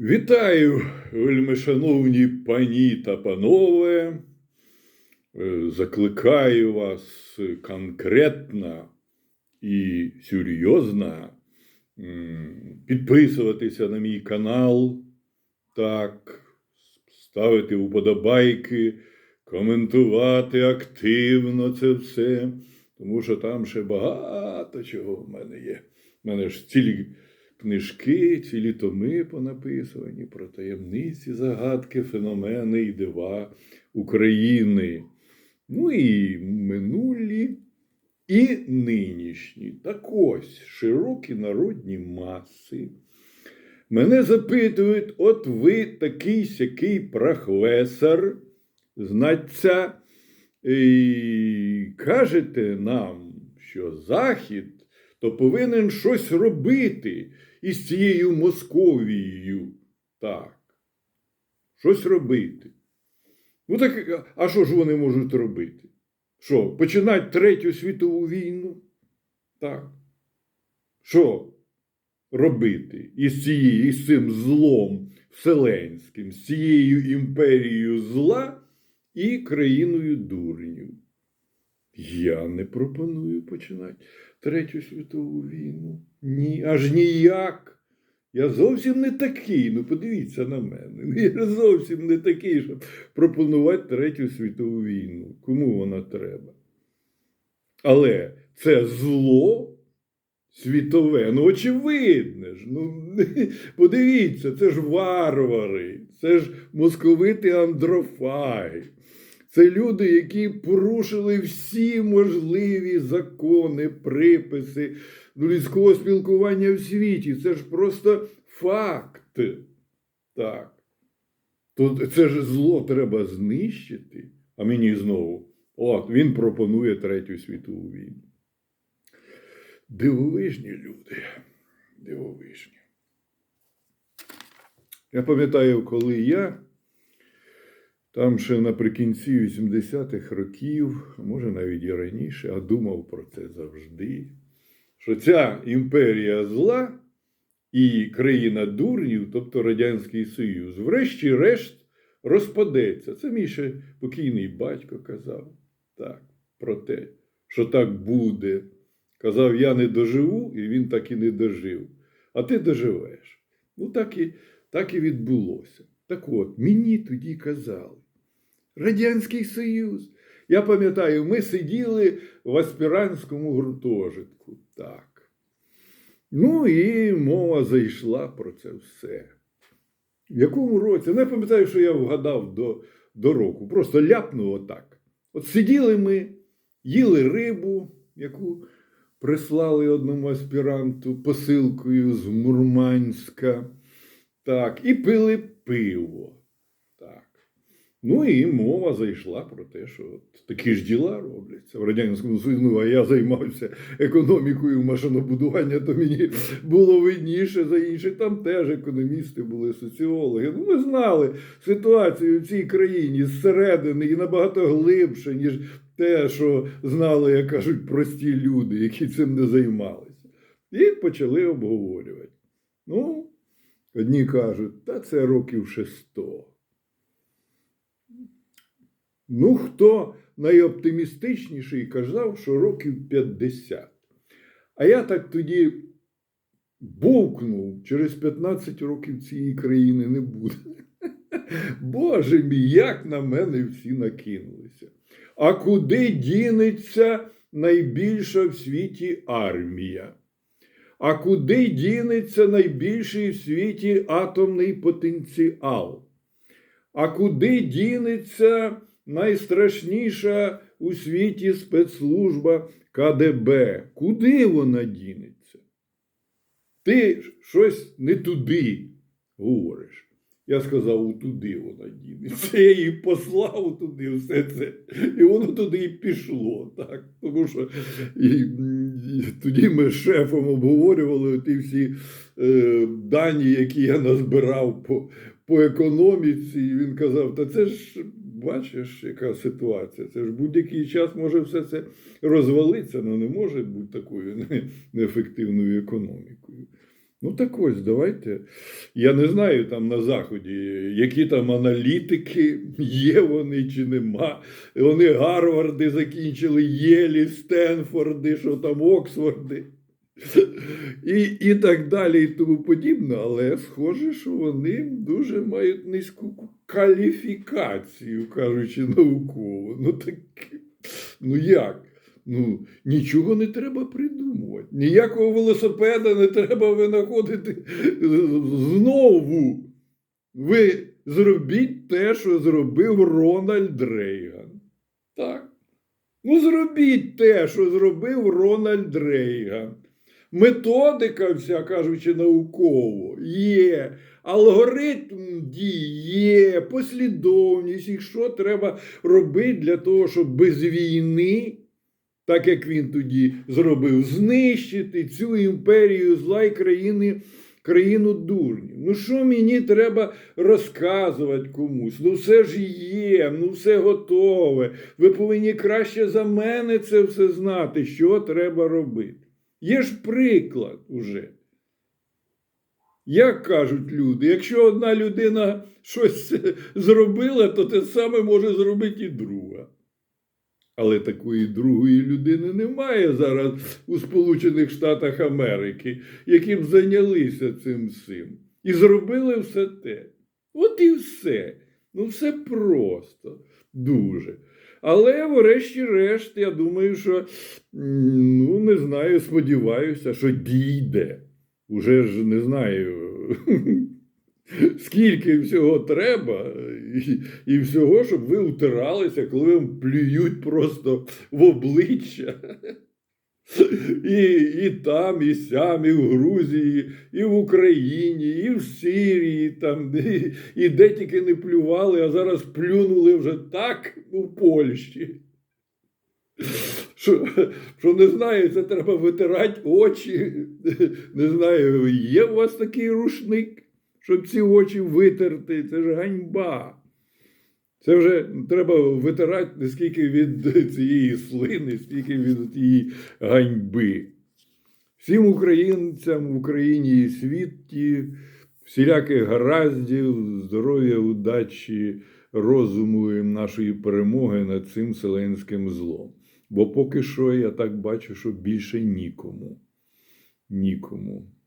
Вітаю, вельмишановні пані та панове. Е, Закликаю вас конкретно і серйозно підписуватися на мій канал, так, ставити вподобайки, коментувати активно це все, тому що там ще багато чого в мене є. У мене ж цілі книжки, цілі томи понаписані про таємниці, загадки, феномени і дива України. Ну і минулі, і нинішні. Так ось широкі народні маси. Мене запитують, от ви такий сякий прохвесор, знаться, і кажете нам, що Захід то повинен щось робити із цією Московією. Так. Щось робити. Ну так, а що ж вони можуть робити? Що, починати Третю світову війну? Так. Що робити із цією, із цим злом вселенським, з цією імперією зла і країною дурнів? Я не пропоную починати Третю світову війну. Ні, аж ніяк. Я зовсім не такий. Ну, подивіться на мене. Ну, Я зовсім не такий, щоб пропонувати Третю світову війну. Кому вона треба? Але це зло світове. Ну, очевидне ж. Ну, подивіться, це ж варвари, це ж московити андрофаги. Це люди, які порушили всі можливі закони, приписи людського спілкування в світі. Це ж просто факт. Так. То це ж зло треба знищити. А мені знову, от, він пропонує Третю світову війну. Дивовижні люди. Дивовижні. Я пам'ятаю, коли я. Там ще наприкінці 80-х років, може навіть і раніше, а думав про це завжди, що ця імперія зла і країна дурнів, тобто Радянський Союз, врешті-решт розпадеться. Це мій ще покійний батько казав так, про те, що так буде. Казав, я не доживу, і він так і не дожив. А ти доживеш. Ну, так і, так і відбулося. Так от, мені тоді казали. Радянський Союз. Я пам'ятаю, ми сиділи в аспірантському гуртожитку. Так. Ну і мова зайшла про це все. В якому році? Не пам'ятаю, що я вгадав до, до року. Просто ляпнув отак. От сиділи ми, їли рибу, яку прислали одному аспіранту посилкою з Мурманська. Так, і пили пиво. Так. Ну і мова зайшла про те, що от такі ж діла робляться в Радянському Союзі. Ну, а я займався економікою машинобудування, то мені було видніше за інші. Там теж економісти були, соціологи. Ну, ми знали ситуацію в цій країні зсередини і набагато глибше, ніж те, що знали, як кажуть, прості люди, які цим не займалися. І почали обговорювати. Ну, одні кажуть, та це років ще сто. Ну, хто найоптимістичніший казав, що років 50. А я так тоді бовкнув, через 15 років цієї країни не буде. Боже мій, як на мене всі накинулися. А куди дінеться найбільша в світі армія? А куди дінеться найбільший в світі атомний потенціал? А куди дінеться найстрашніша у світі спецслужба КДБ? Куди вона дінеться? Ти щось не туди говориш. Я сказав, туди вона дінеться. Я її послав туди все це. І воно туди і пішло. Так? Тому що і, і тоді ми з шефом обговорювали ті всі е, дані, які я назбирав по, по економіці. І він казав: та це ж бачиш, яка ситуація. Це ж будь-який час може все це розвалитися, але не може бути такою не- неефективною економікою. Ну так ось, давайте. Я не знаю там на Заході, які там аналітики, є вони чи нема. Вони Гарварди закінчили, Єлі, Стенфорди, що там Оксфорди. І, і так далі, і тому подібне. Але схоже, що вони дуже мають низьку кваліфікацію, кажучи науково. Ну так, ну як? Ну, нічого не треба придумувати. Ніякого велосипеда не треба винаходити знову. Ви зробіть те, що зробив Рональд Рейган. Так. Ну, зробіть те, що зробив Рональд Рейган. Методика, вся кажучи, науково, є. Алгоритм дій є, послідовність, і що треба робити для того, щоб без війни так як він тоді зробив, знищити цю імперію зла і країни, країну дурнів. Ну що мені треба розказувати комусь? Ну все ж є, ну все готове. Ви повинні краще за мене це все знати, що треба робити. Є ж приклад уже. Як кажуть люди, якщо одна людина щось зробила, то те саме може зробити і друга. Але такої другої людини немає зараз у Сполучених Штатах Америки, які б зайнялися цим всім. І зробили все те. От і все. Ну, все просто, дуже. Але, врешті-решт, я думаю, що ну, не знаю, сподіваюся, що дійде. Уже ж не знаю. Скільки всього треба, і, і всього, щоб ви утиралися, коли вам плюють просто в обличчя. І, і там, і сям, і в Грузії, і в Україні, і в Сирії, там, і, і де тільки не плювали, а зараз плюнули вже так у Польщі. Що, що не знаю, це треба витирати очі. Не знаю, є у вас такий рушник? Щоб ці очі витерти, це ж ганьба. Це вже треба витирати скільки від цієї слини, скільки від тієї ганьби. Всім українцям в Україні і світі всіляких гараздів, здоров'я, удачі, розуму і нашої перемоги над цим вселенським злом. Бо поки що я так бачу, що більше нікому. Нікому.